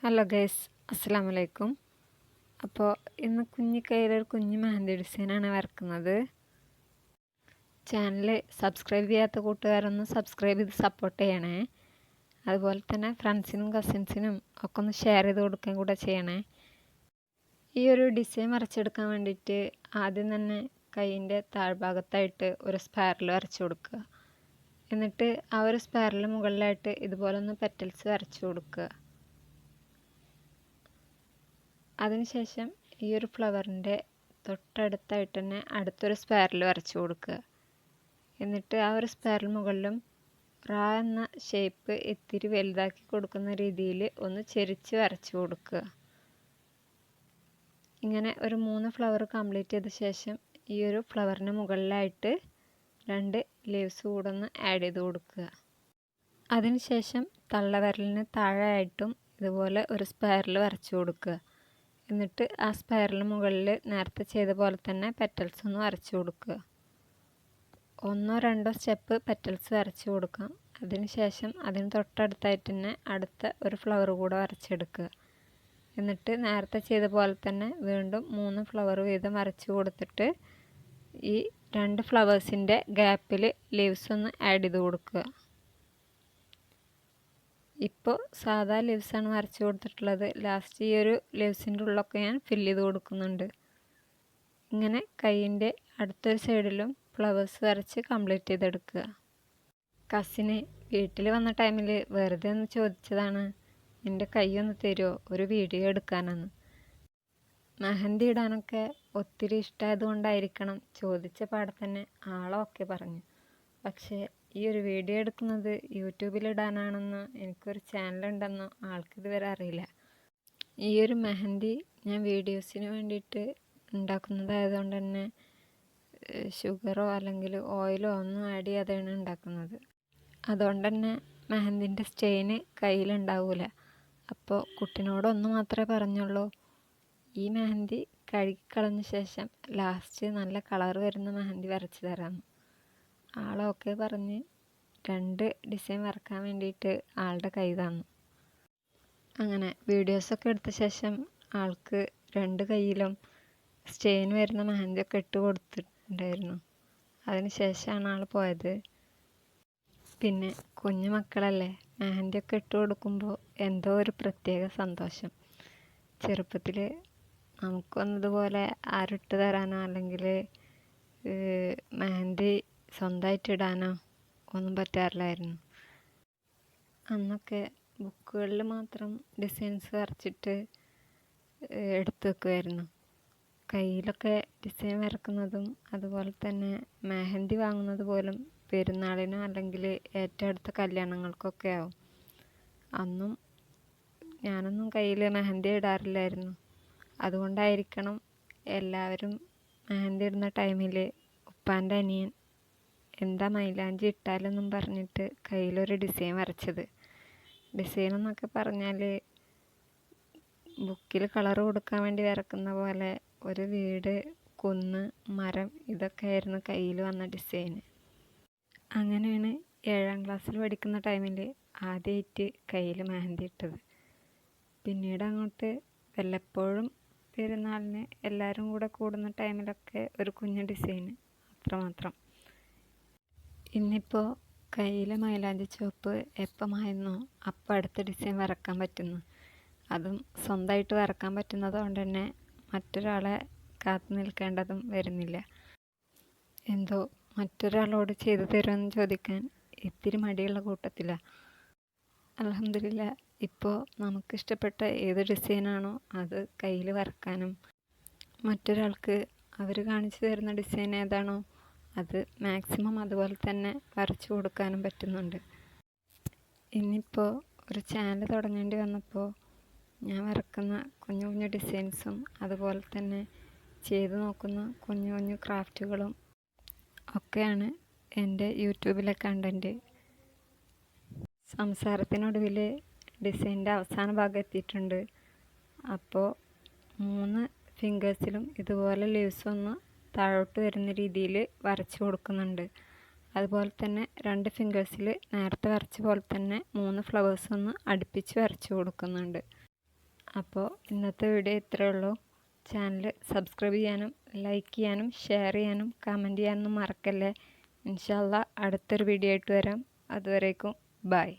Hello guys അസ്സാം വലൈക്കും അപ്പോൾ ഇന്ന് കുഞ്ഞു കയ്യിലൊരു കുഞ്ഞു മെഹന്തി ഡിസൈനാണ് വരക്കുന്നത്. ചാനൽ സബ്സ്ക്രൈബ് ചെയ്യാത്ത കൂട്ടുകാരൊന്ന് സബ്സ്ക്രൈബ് ചെയ്ത് സപ്പോർട്ട് ചെയ്യണേ. അതുപോലെ തന്നെ ഫ്രണ്ട്സിനും കസിൻസിനും ഒക്കെ ഒന്ന് ഷെയർ ചെയ്ത് കൊടുക്കുകയും കൂടെ ചെയ്യണേ. ഈ ഒരു ഡിസൈൻ വരച്ചെടുക്കാൻ വേണ്ടിയിട്ട് ആദ്യം തന്നെ കൈയിന്റെ താഴ്ഭാഗത്തായിട്ട് ഒരു സ്പാരൽ വരച്ചു കൊടുക്കുക. എന്നിട്ട് ആ ഒരു സ്പാരൽ മുകളിലായിട്ട് ഇതുപോലെ ഒന്ന് പെറ്റൽസ് വരച്ചു കൊടുക്കുക. അതിനുശേഷം ഈ ഒരു ഫ്ലവറിന്റെ തൊട്ടടുത്തായിട്ട് തന്നെ അടുത്തൊരു സ്പൈറൽ വരച്ചു കൊടുക്കുക. എന്നിട്ട് ആ ഒരു സ്പൈറൽ മുകളിലും റാ എന്ന ഷേപ്പ് ഇത്തിരി വലുതാക്കി കൊടുക്കുന്ന രീതിയിൽ ഒന്ന് ചെരിച്ച് വരച്ചു കൊടുക്കുക. ഇങ്ങനെ ഒരു മൂന്ന് ഫ്ലവർ കംപ്ലീറ്റ് ചെയ്ത ശേഷം ഈ ഒരു ഫ്ലവറിന് മുകളിലായിട്ട് രണ്ട് ലീവ്സ് കൂടെ ഒന്ന് ആഡ് ചെയ്ത് കൊടുക്കുക. അതിനുശേഷം തള്ളവിരലിന് താഴെയായിട്ടും ഇതുപോലെ ഒരു സ്പൈറൽ വരച്ചു കൊടുക്കുക. എന്നിട്ട് ആ സ്പൈറലിന് മുകളിൽ നേരത്തെ ചെയ്ത പോലെ തന്നെ പെറ്റൽസ് ഒന്ന് വരച്ചു കൊടുക്കുക. ഒന്നോ രണ്ടോ സ്റ്റെപ്പ് പെറ്റൽസ് വരച്ചു കൊടുക്കാം. അതിനുശേഷം അതിന് തൊട്ടടുത്തായിട്ട് തന്നെ അടുത്ത ഒരു ഫ്ലവർ കൂടെ വരച്ചെടുക്കുക. എന്നിട്ട് നേരത്തെ ചെയ്ത പോലെ തന്നെ വീണ്ടും മൂന്ന് ഫ്ലവർ വീതം വരച്ചു കൊടുത്തിട്ട് ഈ രണ്ട് ഫ്ലവേഴ്സിന്റെ ഗ്യാപ്പിൽ ലീവ്സ് ഒന്ന് ആഡ് ചെയ്ത് കൊടുക്കുക. ഇപ്പോൾ സാധാ ലിവ്സാണ് വരച്ചു കൊടുത്തിട്ടുള്ളത്. ലാസ്റ്റ് ഈ ഒരു ലിവ്സിന്റെ ഉള്ളൊക്കെ ഞാൻ ഫില്ല് ചെയ്ത് കൊടുക്കുന്നുണ്ട്. ഇങ്ങനെ കൈയിന്റെ അടുത്തൊരു സൈഡിലും ഫ്ലവേഴ്സ് വരച്ച് കംപ്ലീറ്റ് ചെയ്തെടുക്കുക. കസിന് വീട്ടിൽ വന്ന ടൈമിൽ വെറുതെ ഒന്ന് ചോദിച്ചതാണ് എന്റെ കൈ ഒന്ന് തരുമോ ഒരു വീഡിയോ എടുക്കാനെന്ന്. മെഹന്തി ഇടാനൊക്കെ ഒത്തിരി ഇഷ്ടമായത് കൊണ്ടായിരിക്കണം. ചോദിച്ച പാടെ തന്നെ ആളൊക്കെ പറഞ്ഞു. പക്ഷേ ഈ ഒരു വീഡിയോ എടുക്കുന്നത് യൂട്യൂബിലിടാനാണെന്നോ എനിക്കൊരു ചാനലുണ്ടെന്നോ ആൾക്കിതുവരെ അറിയില്ല. ഈ ഒരു മെഹന്തി ഞാൻ വീഡിയോസിന് വേണ്ടിയിട്ട് ഉണ്ടാക്കുന്നതായതുകൊണ്ട് തന്നെ ഷുഗറോ അല്ലെങ്കിൽ ഓയിലോ ഒന്നും ആഡ് ചെയ്യാതെയാണ് ഉണ്ടാക്കുന്നത്. അതുകൊണ്ട് തന്നെ മെഹന്തിന്റെ സ്റ്റെയിന് കയ്യിലുണ്ടാവില്ല അപ്പോൾ കുട്ടിനോടൊന്ന് മാത്രമേ പറഞ്ഞുള്ളൂ. ഈ മെഹന്തി കഴുകിക്കളഞ്ഞ ശേഷം ലാസ്റ്റ് നല്ല കളർ വരുന്ന മെഹന്തി വരച്ച് തരാമെന്ന്. ആളൊക്കെ പറഞ്ഞ് രണ്ട് ഡിസൈൻ വരക്കാൻ വേണ്ടിയിട്ട് ആളുടെ കൈ തന്നു. അങ്ങനെ വീഡിയോസൊക്കെ എടുത്ത ശേഷം ആൾക്ക് രണ്ട് കയ്യിലും സ്റ്റെയിൻ വരുന്ന മെഹന്തിയൊക്കെ ഇട്ട് കൊടുത്തിട്ടുണ്ടായിരുന്നു. അതിന് ശേഷമാണ് ആൾ പോയത്. പിന്നെ കുഞ്ഞു മക്കളല്ലേ മെഹന്തിയൊക്കെ ഇട്ട് കൊടുക്കുമ്പോൾ എന്തോ ഒരു പ്രത്യേക സന്തോഷം. ചെറുപ്പത്തിൽ നമുക്കൊന്നതുപോലെ ആരിട്ട് തരാനോ അല്ലെങ്കിൽ മെഹന്തി സ്വന്തമായിട്ട് ഇടാനോ ഒന്നും പറ്റാറില്ലായിരുന്നു. അന്നൊക്കെ ബുക്കുകളിൽ മാത്രം ഡിസൈൻസ് വരച്ചിട്ട് എടുത്തു വെക്കുമായിരുന്നു കയ്യിലൊക്കെ ഡിസൈൻ വരക്കുന്നതും അതുപോലെ തന്നെ മെഹന്തി വാങ്ങുന്നത് പോലും പെരുന്നാളിനോ അല്ലെങ്കിൽ ഏറ്റവും അടുത്ത കല്യാണങ്ങൾക്കൊക്കെ ആവും. അന്നും ഞാനൊന്നും കയ്യിൽ മെഹന്തി ഇടാറില്ലായിരുന്നു. അതുകൊണ്ടായിരിക്കണം എല്ലാവരും മെഹന്തി ഇടുന്ന ടൈമിൽ ഉപ്പാന്റെ അനിയൻ എന്താ മൈലാഞ്ചി ഇട്ടാലെന്നും പറഞ്ഞിട്ട് കയ്യിലൊരു ഡിസൈൻ വരച്ചത്. ഡിസൈൻ എന്നൊക്കെ പറഞ്ഞാൽ ബുക്കിൽ കളർ കൊടുക്കാൻ വേണ്ടി വരക്കുന്ന പോലെ ഒരു വീട് കുന്ന് മരം ഇതൊക്കെ ആയിരുന്നു കയ്യിൽ വന്ന ഡിസൈൻ അങ്ങനെയാണ് ഏഴാം ക്ലാസ്സിൽ പഠിക്കുന്ന ടൈമിൽ ആദ്യമായിട്ട് കയ്യിൽ മെഹന്തി ഇട്ടത്. പിന്നീട് അങ്ങോട്ട് വല്ലപ്പോഴും പെരുന്നാളിന് എല്ലാവരും കൂടെ കൂടുന്ന ടൈമിലൊക്കെ ഒരു കുഞ്ഞു ഡിസൈൻ അത്രമാത്രം. ഇന്നിപ്പോൾ കയ്യിലെ മൈലാഞ്ചി ചുവപ്പ് എപ്പം മായുന്നോ അപ്പം അടുത്ത ഡിസൈൻ വരക്കാൻ പറ്റുന്നു. അതും സ്വന്തമായിട്ട് വരക്കാൻ പറ്റുന്നതുകൊണ്ട് തന്നെ മറ്റൊരാളെ കാത്തു നിൽക്കേണ്ടതും വരുന്നില്ല. എന്തോ മറ്റൊരാളോട് ചെയ്തു തരുമെന്ന് ചോദിക്കാൻ ഇത്തിരി മടിയുള്ള കൂട്ടത്തിലാണ് അലഹമില്ല ഇപ്പോൾ നമുക്കിഷ്ടപ്പെട്ട ഏത് ഡിസൈനാണോ അത് കയ്യിൽ വരക്കാനും. മറ്റൊരാൾക്ക് അവർ കാണിച്ചു തരുന്ന ഡിസൈൻ ഏതാണോ അത് മാക്സിമം അതുപോലെ തന്നെ വരച്ചു കൊടുക്കാനും പറ്റുന്നുണ്ട്. ഇന്നിപ്പോൾ ഒരു ചാനൽ തുടങ്ങേണ്ടി വന്നപ്പോൾ ഞാൻ വരക്കുന്ന കുഞ്ഞു കുഞ്ഞു ഡിസൈൻസും അതുപോലെ തന്നെ ചെയ്തു നോക്കുന്ന കുഞ്ഞു കുഞ്ഞു ക്രാഫ്റ്റുകളും ഒക്കെയാണ് എന്റെ യൂട്യൂബിലെ കണ്ടന്റ് സംസാരത്തിനൊടുവിൽ ഡിസൈന്റെ അവസാന ഭാഗം എത്തിയിട്ടുണ്ട്. അപ്പോൾ മൂന്ന് ഫിംഗേഴ്സിലും ഇതുപോലെ ലീവ്സ് ഒന്ന് താഴോട്ട് വരുന്ന രീതിയിൽ വരച്ചു കൊടുക്കുന്നുണ്ട്. അതുപോലെ തന്നെ രണ്ട് ഫിംഗേഴ്സിൽ നേരത്തെ വരച്ച പോലെ തന്നെ മൂന്ന് ഫ്ലവേഴ്സ് ഒന്ന് അടുപ്പിച്ച് വരച്ചു കൊടുക്കുന്നുണ്ട്. അപ്പോൾ ഇന്നത്തെ വീഡിയോ ഇത്രയേ ഉള്ളൂ. ചാനൽ സബ്സ്ക്രൈബ് ചെയ്യാനും ലൈക്ക് ചെയ്യാനും ഷെയർ ചെയ്യാനും കമന്റ് ചെയ്യാനൊന്നും മറക്കല്ലേ. ഇൻഷാല്ല അടുത്തൊരു വീഡിയോ ആയിട്ട് വരാം. അതുവരേക്കും ബൈ